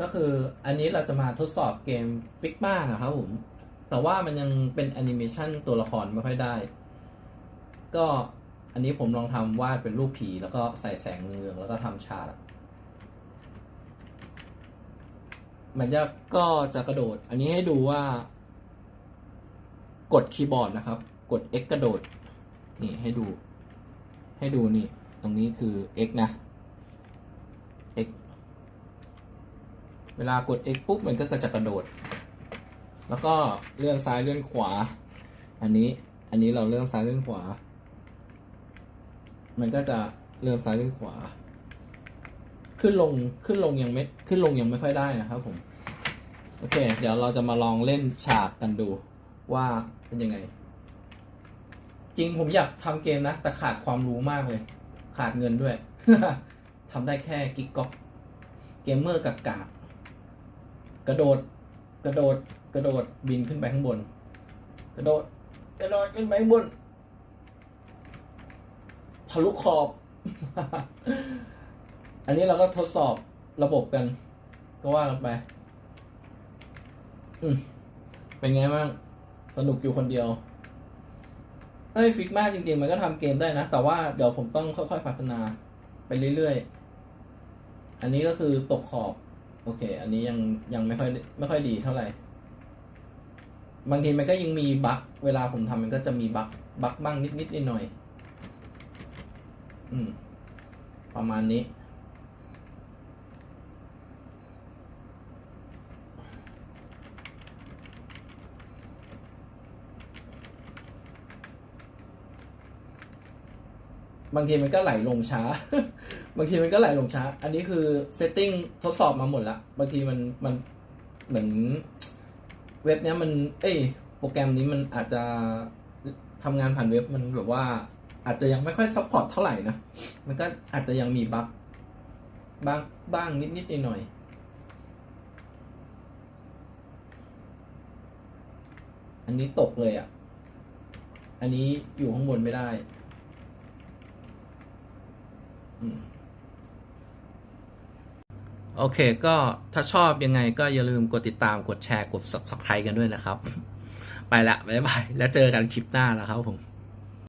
ก็คืออันนี้เราจะมาทดสอบเกมฟิกมานะครับผม แต่ว่ามันยังเป็นแอนิเมชันตัวละครไม่ค่อยได้ ก็อันนี้ผมลองทำวาดเป็นรูปผีแล้วก็ใส่แสงเหลืองแล้วก็ทำฉากมันจะก็จะกระโดด อันนี้ให้ดูว่า กดคีย์บอร์ดนะครับ กด X กระโดด นี่ให้ดู ให้ดูนี่ ตรงนี้คือ X นะ X เวลากด X ปุ๊บมันก็จะกระโดด แล้วก็เลื่อนซ้ายเลื่อนขวา อันนี้ อันนี้เราเลื่อนซ้ายเลื่อนขวา มันก็จะเลื่อนซ้ายเลื่อนขวา ขึ้นลง ขึ้นลงยังไม่ ขึ้นลงยังไม่ค่อยได้นะครับผม โอเค เดี๋ยวเราจะมาลองเล่นฉากกันดูว่าเป็นยังไง จริงผมอยากทำเกมนะ แต่ขาดความรู้มากเลย ขาดเงินด้วยทำได้แค่กิ๊กก๊อกเกมเมอร์กากาก กระโดด กระโดด กระโดดบินขึ้นไปข้างบน กระโดด กระโดดขึ้นไปข้างบนทะลุขอบ อันนี้เราก็ทดสอบระบบกัน ก็ว่ากันไป อืมเป็นไงบ้าง สนุกอยู่คนเดียวเอ้ยฟิกมากจริงๆ มันก็ทำเกมได้นะ แต่ว่าเดี๋ยวผมต้องค่อยๆ พัฒนาไปเรื่อยๆ อันนี้ก็คือตกขอบ โอเค อันนี้ยังยังไม่ค่อยไม่ค่อยดีเท่าไหร่ บางทีมันก็ยังมีบั๊กเวลาผมทำมันก็จะมีบั๊กบั๊กบ้างนิดนิดนิดหน่อย อืม ประมาณนี้ บางทีมันก็ไหลลงช้า บางทีมันก็ไหลลงช้า อันนี้คือเซตติ้งทดสอบมาหมดละบางทีมันมันเหมือนเว็บเนี้ยมัน เอ้ยโปรแกรมนี้มันอาจจะทำงานผ่านเว็บมันแบบว่า อาจจะยังไม่ค่อยซัพพอร์ตเท่าไหร่นะ มันก็อาจจะยังมีบั๊กบ้างบ้างนิดนิดหน่อยอันนี้ตกเลยอะ อันนี้อยู่ข้างบนไม่ได้ โอเค ก็ถ้าชอบยังไงก็อย่าลืมกดติดตามกดแชร์กด subscribe กันด้วยนะครับ ไปละบ๊ายบาย แล้วเจอกันคลิปหน้าแล้วครับผม